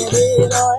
হৃদয়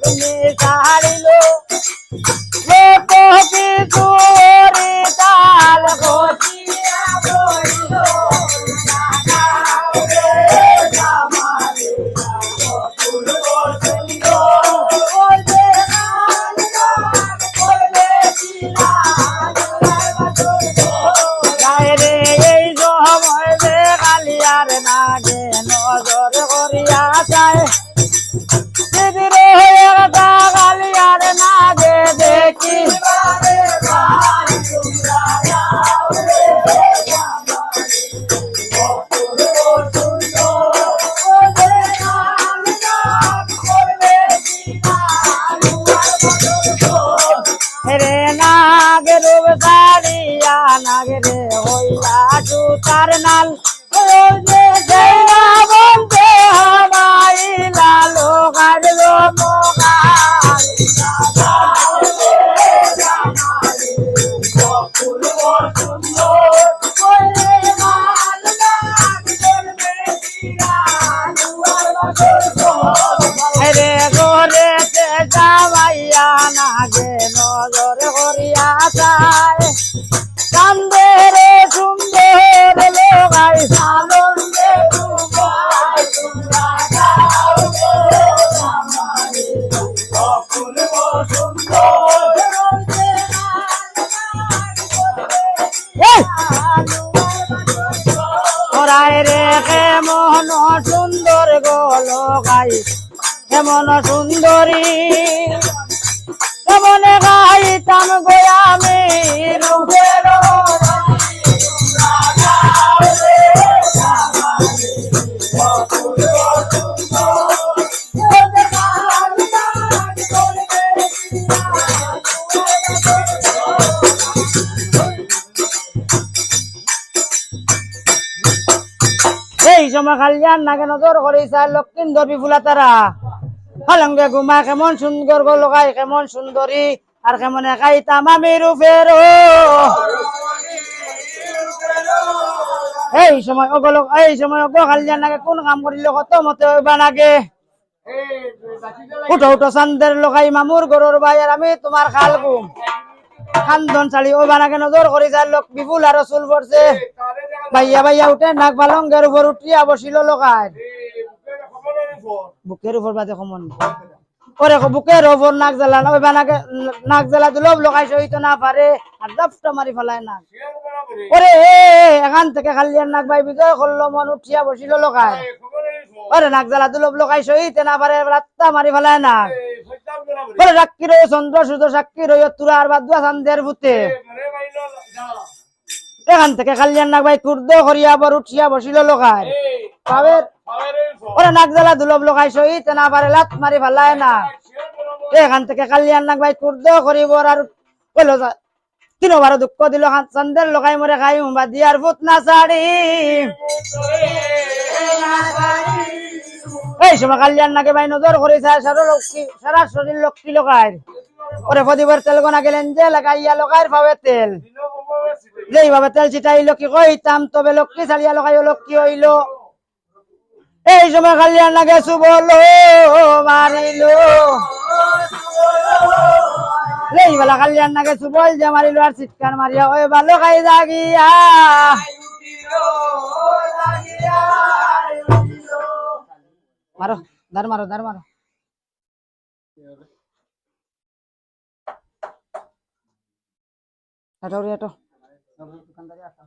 বিজগ্নি সারিল બાજુ તારનાલ જય રામ જય હમારી લાલો. কেমন সুন্দরী কেমন গাইতাম গোয়ামি এই সময় কালিয়ান নাগে নজর করেছে লক্ষিন্দর বিপুলা তারা হলঙ্গে ঘুমা কেমন সুন্দর গো লগাই কেমন সুন্দরী, আর কেমন একাই তামামি রূপের এই সময় অগল এই সময় অগ কালিয়ান নাগে, কোন কাম করিলে কত মতে হইবা নাগে? উঠো উঠো, চান্দের লগাই মামুর গরুর ভাই আর আমি তোমার খাল গুম। খান্দন চালি ও বানাকে নজর করি যার লোক বিপুল আর চুল পড়ছে ভাইয়া ভাইয়া, উঠে, নাক পালঙ্গের উপর উঠিয়া বসিল লোকায় বুকের উপর বাদে কমন ওরে বুকের উপর নাক জ্বালা না, ওই বানাকে নাক জ্বালা দিল লোকাই সহিত না পারে, আর দাপটা মারি ফেলায় না ওরে এখান থেকে খালি নাক ভাই বিজয় করল, মন উঠিয়া বসিল লোকায়। ওরে নাক জ্বালা দিল লোকাই সহিত না পারে রাত্তা মারি ফেলায় না ওরে সাক্ষী রয়ে চন্দ্র সূর্য সাক্ষী রয়ে তুরা, আর বাদুয়া চান্দের ভূতে। এখান থেকে খালিয়ান নাক ভাই কুর্দ করিয়া বর উঠিয়া বসিল লোকায়। পাবে ওরে নাক জ্বালা দুলব লোকাই সহিত না পারে লাত মারি ফেলায় না। এখান থেকে কালিয়ান নাক ভাই কুর্দ করিব আর কইলো তিনো বারো দুঃখ দিল চান্দের লোকাই মরে খাই হুম্বা দিয়ার ভূত না ছাড়ি এই সময় কালিয়ান নাকে ভাই নজর করেছে সারা লক্ষ্মী সারা শরীর লক্ষ্মী লোকায় ওরে প্রদীপের তেল গোনা গেলেন যে লাগাইয়া লোকায় পাবে তেল। যেইভাবে তেল ছিটাইলো কি কইতাম তবে লক্ষ্মী ছাড়িয়া লগাইও লক্ষ্মী হইল। এই সময় খালি নাগে বলো মারিল। এইবেলা খালি আর নাগে সুবল যে মারিল, আর চিৎকার মারিয়া ওই ভালো খাই জাগিয়া। মারো দার মারো দার মারো। হাঁটো রে দোকানদারি আসা